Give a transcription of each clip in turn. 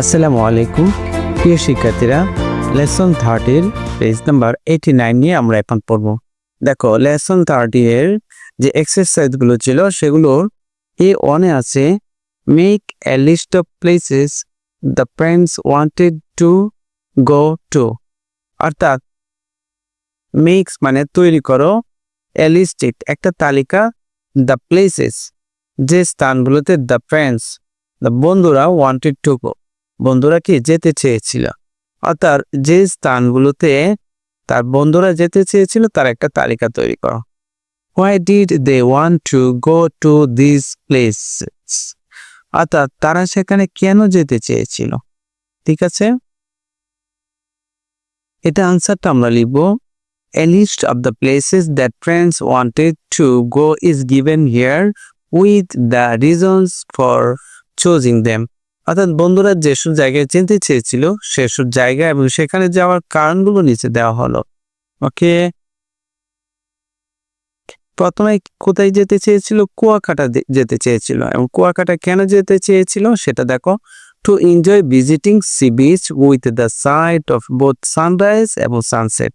আসসালামু আলাইকুম। প্রিয় শিক্ষার্থীরা লেসন থার্টির পেজ নাম্বার এইটি নাইন নিয়ে আমরা এখন পড়ব। দেখো লেসন থার্টি এর যে এক্সারসাইজগুলো ছিল সেগুলোর এ ওয়ানে আছে make a list of places the friends wanted to go to অর্থাৎ মেক্স মানে তৈরি করো এ লিস্টেড একটা তালিকা দ্য প্লেসেস যে স্থানগুলোতে দ্য ফ্রেন্ডস দ্য বন্ধুরা ওয়ান্টেড টু গো বন্ধুরা কি যেতে চেয়েছিল? অর্থাৎ যে স্থানগুলোতে তার বন্ধুরা যেতে চেয়েছিল, তার একটা তালিকা তৈরি করো। Why did they want to go to this place অর্থাৎ তারা সেখানে কেন যেতে চেয়েছিল? ঠিক আছে? এটা আনসারটা আমরা লিখব। A list of the places that friends wanted to go is given here with the reasons for choosing them অর্থাৎ বন্ধুরা যেসব জায়গায় যেতে চেয়েছিল সেসব জায়গা এবং সেখানে যাওয়ার কারণগুলো নিচে দেওয়া হলো। ওকে? প্রথমে কোথায় যেতে চেয়েছিল? কুয়াকাটা যেতে চেয়েছিল। এবং কুয়াকাটা কেন যেতে চেয়েছিল? সেটা দেখো। To enjoy visiting sea beach with the sight of both sunrise এবং সানসেট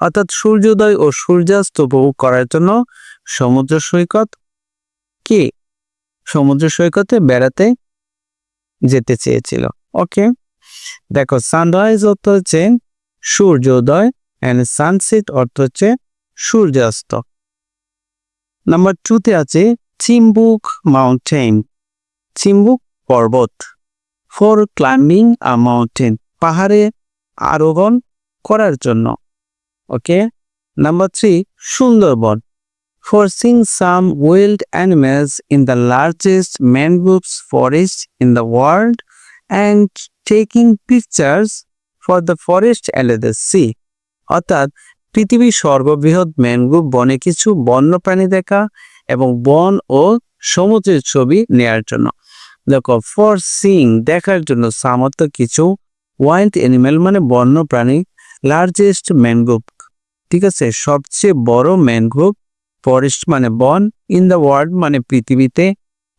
অর্থাৎ সূর্যোদয় ও সূর্যাস্ত উপভোগ করার জন্য সমুদ্র সৈকত। কি? সমুদ্র সৈকতে বেড়াতে যেতে চেয়েছিল। ওকে দেখো সানরাইজ অর্থ হচ্ছে সূর্যোদয় অ্যান্ড সানসেট অর্থ হচ্ছে সূর্যাস্ত। নাম্বার টুতে আছে চিম্বুক মাউন্টেন চিম্বুক পর্বত। ফর ক্লাইম্বিং আ মাউন্টেন পাহাড়ে আরোহণ করার জন্য। Okay number three Sundarbans. For seeing some wild animals in the largest mangroves forest in the world and taking pictures for the forest and the sea. অর্থাৎ পৃথিবীর সর্ববৃহৎ mangrove বনে কিছু বন্যপ্রাণী দেখা এবং বন ও সমুদ্রের ছবি নেয়ার জন্য। দেখো ফর সিং দেখার জন্য সামর্থ্য কিছু ওয়াইল্ড অ্যানিমেল মানে বন্যপ্রাণী লার্জেস্ট ম্যানগ্রোভ ঠিক আছে? সবচেয়ে বড় ম্যানগ্রোভ ফরেস্ট মানে বন ইন দ্য ওয়ার্ল্ড মানে পৃথিবীতে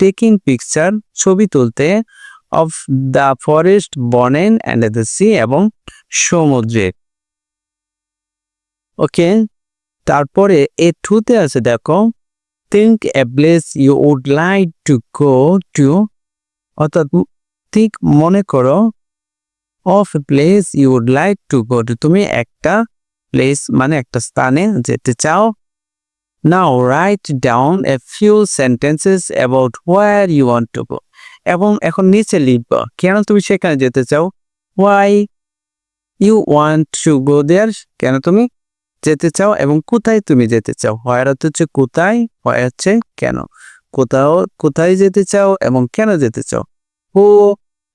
টেকিং পিকচার ছবি তুলতে অফ দ্য ফরেস্ট বনেন অ্যান্ড দ্য সি এবং সমুদ্রে। ওকে তারপরে এ টুতে আছে দেখো think a place you would like to go to অর্থাৎ ঠিক মনে করো of a place you would like to go to তুমি একটা প্লেস মানে একটা স্থানে যেতে চাও now write down a few sentences about where you want to go এবং এখন নিচে লিখব, কেন তুমি সেখানে যেতে চাও? Why you want to go there কেন তুমি যেতে চাও এবং কোথায় তুমি যেতে চাও? হোয়ার হচ্ছে কোথায়? হোয়ার হচ্ছে কেন? কোথাও, কোথায় যেতে চাও এবং কেন যেতে চাও? Who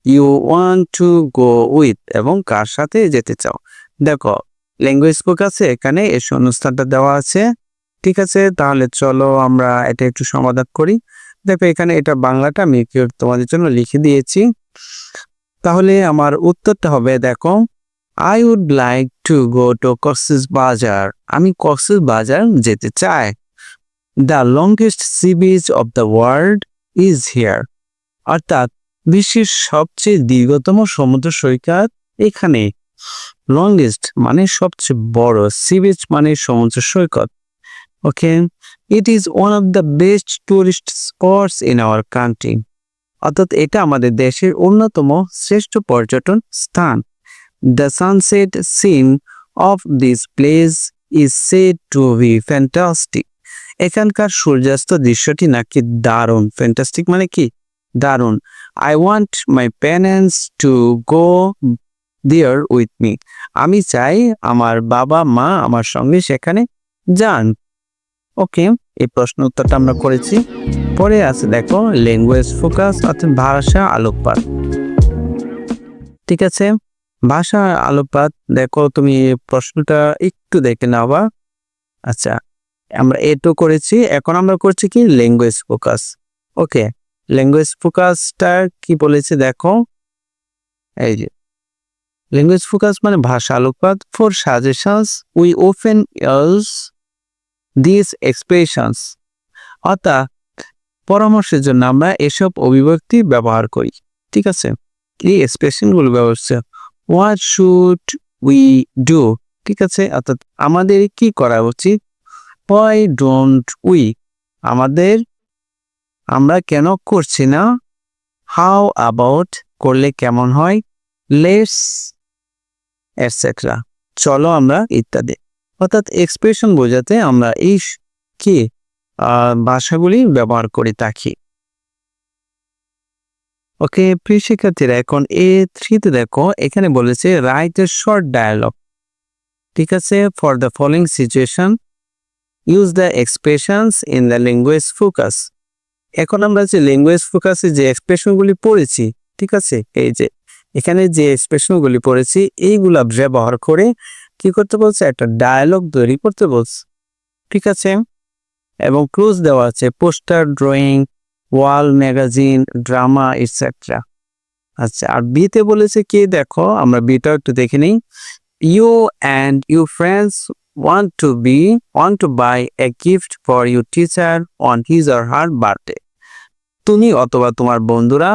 you want to go with এবং কার সাথে যেতে চাও? দেখো, ল্যাঙ্গুয়েজ বুক আছে, এখানে এই শূন্যস্থানটা দেওয়া আছে। ঠিক আছে, তাহলে চলো আমরা এটা একটু সমাধান করি। দেখো, এখানে এটা বাংলাটা আমি তোমাদের জন্য লিখে দিয়েছি। তাহলে আমার উত্তরটা হবে, দেখো I would like to go to Cox's Bazar আমি কক্সিস বাজার যেতে চাই। The longest sea beach of the world is here অর্থাৎ বিশ্বের সবচেয়ে দীর্ঘতম সমুদ্র সৈকত এখানে। লংগেস্ট মানে সবচেয়ে বড় সি বিচ মানে সমুদ্র সৈকত। Okay it is one of the best tourist spots in our country অর্থাৎ এটা আমাদের দেশের অন্যতম শ্রেষ্ঠ পর্যটন স্থান। The sunset scene of this place is said to be fantastic এখানকার সূর্যাস্ত দৃশ্যটি নাকি দারুণ। ফ্যান্টাস্টিক মানে কি? দারুণ। I want my parents to go there with me আমি চাই আমার বাবা মা আমার সঙ্গে সেখানে যান। ওকে এই প্রশ্ন উত্তরটা আমরা করেছি। পরে আছে দেখো ল্যাঙ্গুয়েজ ফোকাস অর্থাৎ ভাষা আলোকপাত। ঠিক আছে? ভাষা আলোকপাত, দেখো তুমি প্রশ্নটা একটু দেখে নাও বা আচ্ছা আমরা এটু করেছি, এখন আমরা করছি কি? ল্যাঙ্গুয়েজ ফোকাস ওকে ল্যাঙ্গুয়েজ ফোকাসটা কি বলেছে দেখো? এই যে ল্যাঙ্গুয়েজ ফোকাস মানে ভাষা আলোকপাত for suggestions we open use this expressions অর্থাৎ, পরামর্শের জন্য আমরা এসব অভিব্যক্তি ব্যবহার করি। ঠিক আছে? এই এক্সপ্রেশনগুলো ব্যবস্থা হোয়াট শুড উই ডু ঠিক আছে? অর্থাৎ, আমাদের কি করা উচিত? হোয়াই ডোন্ট উই আমাদের, আমরা কেন করছি না? হাউ অ্যাবাউট করলে কেমন হয়? লেটস এটসেট্রা চলো আমরা ইত্যাদি। অর্থাৎ এক্সপ্রেশন বোঝাতে আমরা এই কি ভাষাগুলি ব্যবহার করে থাকি। ওকে, প্রিয় শিক্ষার্থীরা, এখন এ থ্রিতে দেখো, এখানে বলেছে রাইট এ শর্ট ডায়ালগ ঠিক আছে? For the following situation use the expressions in the language focus এখন আমরা যে ল্যাঙ্গুয়েজ ফোকাসে যে এক্সপ্রেশনগুলি পড়েছি, ঠিক আছে? এই যে, এখানে যে এক্সপ্রেশনগুলি পড়েছি, এইগুলা ব্যবহার করে কি করতে বলছে? একটা ডায়ালগ তৈরি করতে বলছে। ঠিক আছে? এবং ক্লোজ দেওয়া আছে। Poster drawing wall magazine drama etcetera আচ্ছা আর বিতে বলেছে কি? দেখো, আমরা বিটা একটু দেখে নিই। You and you friends want to be, want to buy a gift for your teacher on his or her birthday তুমি অথবা তোমার বন্ধুরা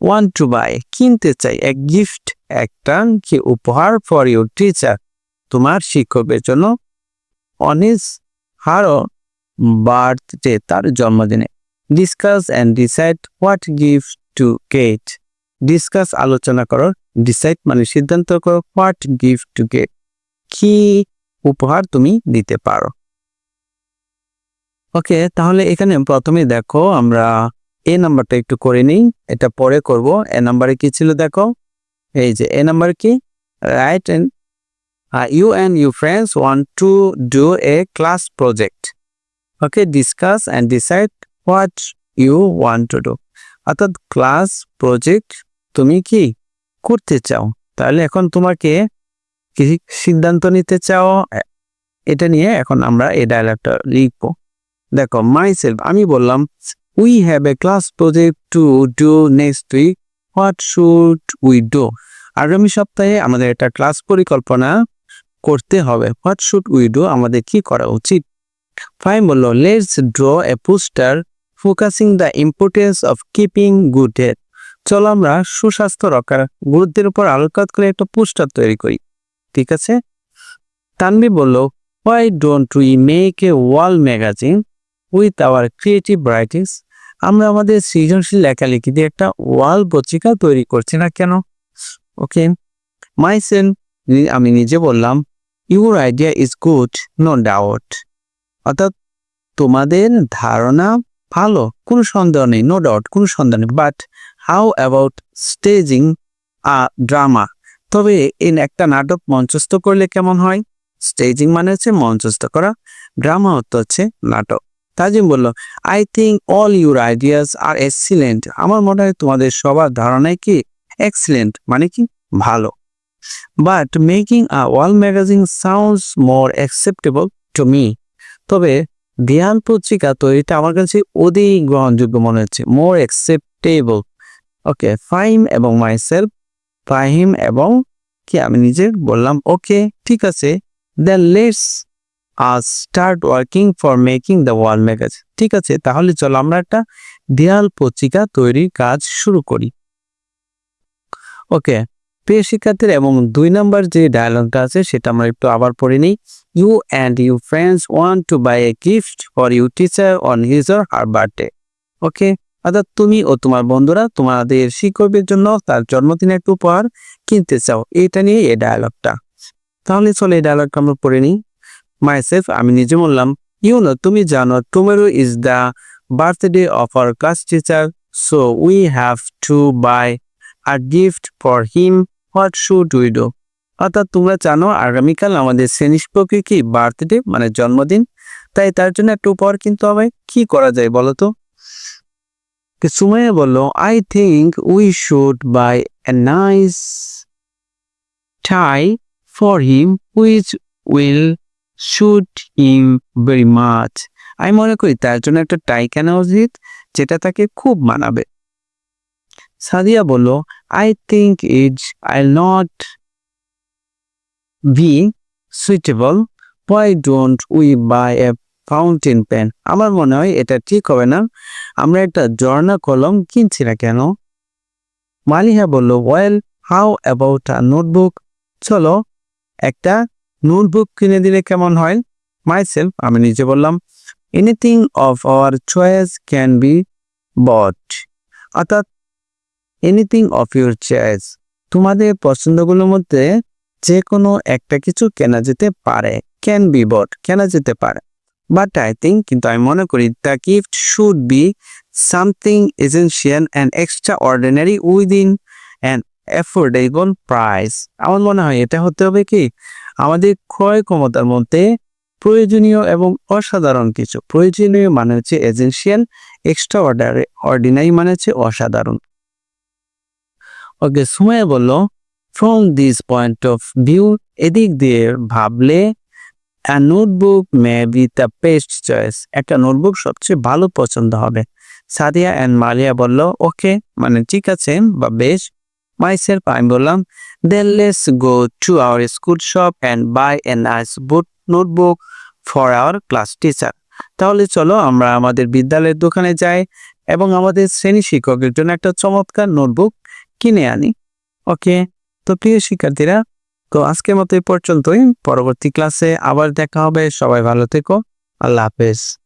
want টু বাই কিনতে চাই এক গিফট একটা কি উপহার ফর ইউর টিচার তোমার শিক্ষকের জন্য অন হিজ হার বার্থডে তার জন্মদিনে। Discuss and decide what gift to get discuss আলোচনা করো ডিসাইড মানে সিদ্ধান্ত করো হোয়াট গিফট টু গেট কি উপহার তুমি দিতে পারো। ওকে তাহলে এখানে প্রথমে দেখো আমরা এ নাম্বারটা একটু করে নিই, এটা পরে করব। এ নাম্বারে কি ছিল দেখো? এই যে এ নাম্বার কি? Right and you and you friends want to do a class project okay discuss and decide what you want to do অর্থাৎ ক্লাস প্রজেক্ট তুমি কি করতে চাও? তাহলে এখন তোমাকে কি সিদ্ধান্ত নিতে চাও? এটা নিয়ে এখন আমরা এই ডায়লগটা লিখব। দেখো মাই সেলফ আমি বললাম we have a class project to do next week what should we do আগামী সপ্তাহে আমাদের একটা ক্লাস পরিকল্পনা করতে হবে। হোয়াট শুড উই ডু আমাদের কি করা উচিত? ফাইন বলল let's draw a poster focusing the importance of keeping good health চলো আমরা সুস্বাস্থ্য রক্ষার গুরুত্বের উপর আলোকপাত করে একটা পোস্টার তৈরি করি। ঠিক আছে? তানবি বলল why don't we make a wall magazine with our creative writings আমরা আমাদের সৃজনশীল লেখালেখি দিয়ে একটা ওয়াল পত্রিকা তৈরি করছি না কেন? ওকে মাই সেন আমি নিজে বললাম your idea is good no doubt অর্থাৎ তোমাদের ধারণা ভালো, কোনো সন্দেহ নেই নো ডাউট কোনো সন্দেহ নেই। But how about staging a drama তবে এই একটা নাটক মঞ্চস্থ করলে কেমন হয়? স্টেজিং মানে হচ্ছে মঞ্চস্থ করা ড্রামা হচ্ছে নাটক। তাজিম বলল I think all your ideas are excellent আমার মনে হয় তোমাদের সবার ধারণাই কি? এক্সিলেন্ট মানে কি? ভালো। But making a wall magazine sounds more acceptable to me তবে ধ্যান পত্রিকা তৈরিটা আমার কাছে অধিক গ্রহণযোগ্য মনে হচ্ছে। মোর অ্যাকসেপ্টেবল ওকে ফাইম এবং মাই সেলফ ফাহিম এবং কি আমি নিজে বললাম? ওকে ঠিক আছে। দেন লেটস আজ start working for making the wall magazine ঠিক আছে, তাহলে চলো আমরা একটা দেয়াল পত্রিকা তৈরির কাজ শুরু করি। ওকে প্রিয় শিক্ষার্থীর, এবং দুই নম্বর যে ডায়ালগটা আছে, সেটা আমরা একটু আবার পড়ে নিই। You and you friends want to buy a gift for you teacher on his or her birthday okay অর্থাৎ তুমি ও তোমার বন্ধুরা তোমাদের শিক্ষকের জন্য তার জন্মদিনে একটু উপহার কিনতে চাও। এটা নিয়ে এই ডায়ালগটা তাহলে চলো এই ডায়ালগটা আমরা পড়ে নিই। মাইসেলফ আমি নিজে বললাম ইউ নো তুমি জানো tomorrow is the birthday of our class teacher so we have to buy a gift for him what should we do অর্থাৎ তোমরা জানো, আগামীকাল আমাদের শ্রেণি কি বার্থডে মানে জন্মদিন? তাই তার জন্য একটা উপহার কিনতে হবে। কি করা যায় বলো তো? সুমাইয়া বলল I think we should buy a nice tie for him which will suit him very much আমি মনে করি তার জন্য একটা টাই কেনা উচিত, যেটা তাকে খুব মানাবে। সাদিয়া বলল I think is I not be suitable why don't we buy a fountain pen আমার মনে হয় এটা ঠিক হবে না। আমরা একটা ঝর্ণা কলম কিনছি না কেন? মালিহা বলল well how about a notebook চলো, একটা নোটবুক কিনে দিলে কেমন হয়? মাই সেলফ আমি নিজে বললাম anything of our choice can be bought অর্থাৎ এনিথিং অফ ইউর চয়েস তোমাদের পছন্দগুলোর মধ্যে যে কোনো একটা কিছু কেনা যেতে পারে ক্যান বি বট কেনা যেতে পারে। বাট আই থিঙ্ক কিন্তু আমি মনে করি the gift should be something essential and extraordinary within an affordable price আমার মনে হয় এটা হতে হবে কি? আমাদের ক্রয় ক্ষমতার মধ্যে প্রয়োজনীয় এবং অসাধারণ কিছু। প্রয়োজনীয় মানে হচ্ছে এজেন্সিয়াল এক্সট্রা অর্ডার অর্ডিনারি মানে হচ্ছে অসাধারণ। ওকে, সুমাইয়া বলল from this point of view এদিক দিয়ে ভাবলে, a notebook may be the best choice একটা নোটবুক সবচেয়ে ভালো পছন্দ হবে। সাদিয়া অ্যান্ড মালিয়া বলল ওকে মানে ঠিক আছে বা বেশ। সেলফ আমি বললাম then let's go to our school shop and buy a nice boot notebook for our class teacher তাহলে চলো আমরা আমাদের বিদ্যালয়ের দোকানে যাই এবং আমাদের শ্রেণি শিক্ষকের জন্য একটা চমৎকার নোটবুক কিনে আনি। ওকে তো প্রিয় শিক্ষার্থীরা, তো আজকের মতো এই পর্যন্তই। পরবর্তী ক্লাসে আবার দেখা হবে। সবাই ভালো থেকো। আল্লাহ হাফেজ।